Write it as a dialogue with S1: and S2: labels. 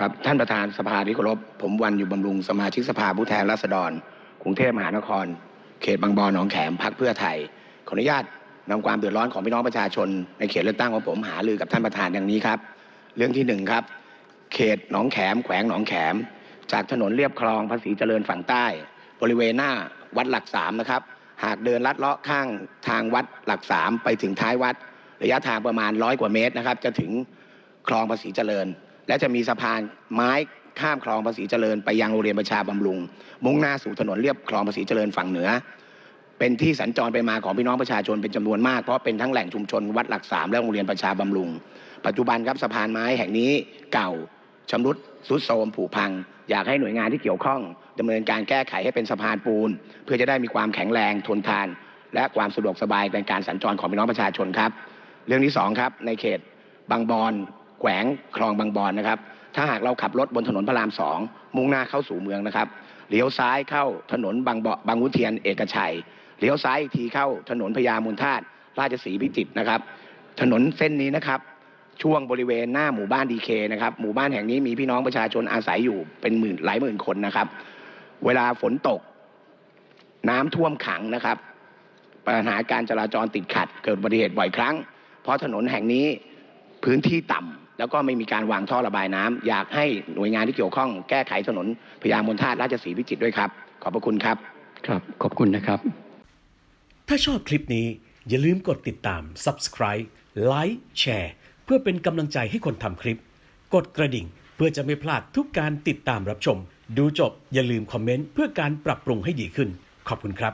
S1: ครับท่านประธานสภาที่เคารพผมวันอยู่บำรุงสมาชิกสภาผู้แทนราษฎรกรุงเทพมหานคร เขตบางบอนหนองแขมพักเพื่อไทย ขออนุญาตนำความเดือดร้อนของพี่น้องประชาชน ในเขตเลือกตั้งของผมหารือกับท่านประธานอย่างนี้ครับ เรื่องที่หนึ่งครับ เขตหนองแขมแขวงหนองแขม จากถนนเรียบคลองภาษีเจริญฝั่งใต้ บริเวณหน้าวัดหลักสามนะครับ หากเดินลัดเลาะข้างทางวัดหลักสามไปถึงท้ายวัด ระยะทางประมาณร้อยกว่าเมตรนะครับ จะถึงคลองภาษีเจริญ และจะมีสะพานไม้ข้ามคลองภาษีเจริญไปยังโรงเรียนประชาบำรุง มุ่งหน้าสู่ถนนเรียบคลองภาษีเจริญฝั่งเหนือ เป็นที่สัญจรไปมาของพี่น้องประชาชนเป็นจำนวนมากเพราะเป็นทั้งแหล่งชุมชนวัดหลักสามและโรงเรียนประชาบำรุง ปัจจุบันครับสะพานไม้แห่งนี้เก่าชำรุดทรุดโทรมผุพัง อยากให้หน่วยงานที่เกี่ยวข้องดำเนินการแก้ไขให้เป็นสะพานปูน เพื่อจะได้มีความแข็งแรงทนทาน และความสะดวกสบายในการสัญจรของพี่น้องประชาชนครับ เรื่องที่สองครับในเขตบางบอน แขวงคลองบางบอนนะครับ ถ้าหากเราขับรถบนถนนพระรามสองมุ่งหน้าเข้าสู่เมืองนะครับเลี้ยวซ้ายเข้าถนนบางบาะบางวุเทียนเอกชัยเลี้ยวซ้ายอีกทีเข้าถนนพญามูลธาตุราชสีพิจิตรนะครับ ถนนเส้นนี้นะครับ ช่วงบริเวณหน้าหมู่บ้านดีเคนะครับ หมู่บ้านแห่งนี้มีพี่น้องประชาชนอาศัยอยู่เป็นหมื่นหลายหมื่นคนนะครับ เวลาฝนตก น้ำท่วมขังนะครับ ปัญหาการจราจรติดขัด เกิดอุบัติเหตุบ่อยครั้ง เพราะถนนแห่งนี้พื้นที่ต่ำ แล้วก็ไม่มีการวางท่อระบายน้ำอยากให้หน่วยงานที่เกี่ยวข้องแก้ไขถนนพญามนทาตราชสีห์พิจิตรด้วยครับ ขอบพระคุณครับ
S2: ครับ ขอบคุณนะครับ
S3: ถ้าชอบคลิปนี้อย่าลืมกดติดตาม Subscribe Like แชร์เพื่อเป็นกำลังใจให้คนทำคลิป กดกระดิ่งเพื่อจะไม่พลาดทุกการติดตามรับชม ดูจบอย่าลืมคอมเมนต์เพื่อการปรับปรุงให้ดีขึ้น ขอบคุณครับ